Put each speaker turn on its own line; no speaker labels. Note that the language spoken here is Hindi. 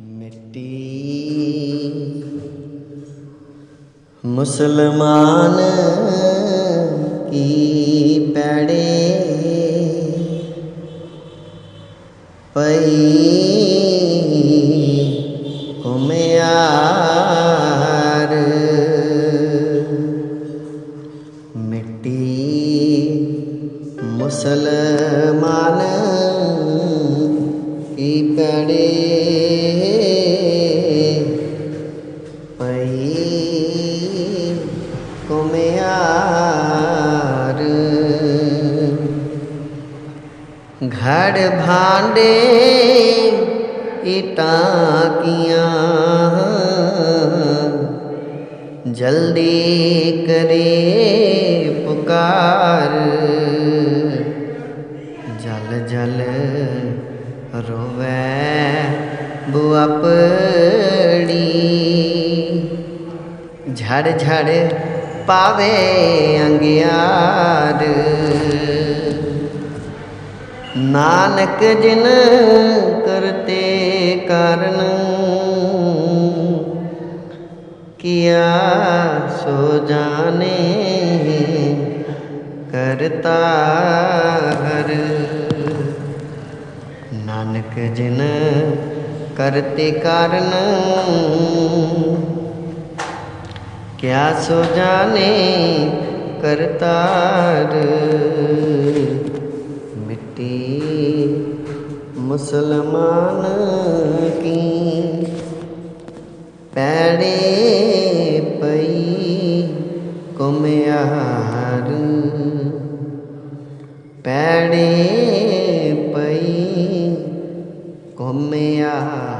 मिट्टी। मुसलमान की पैड़े पई घुमार मिट्टी मुसलमान घर भांडे इटाकिया जल्दी करे पुकार। जल जल रोवे बुअपड़ी झड़ झड़ पावे अंगियार। नानक जिन करते कारण, किया सो जाने करता हर। नानक जिन करते कारण, क्या सो जाने करता हर। मुसलमान की पैड़े पई कुमार पैड़े पई कुमार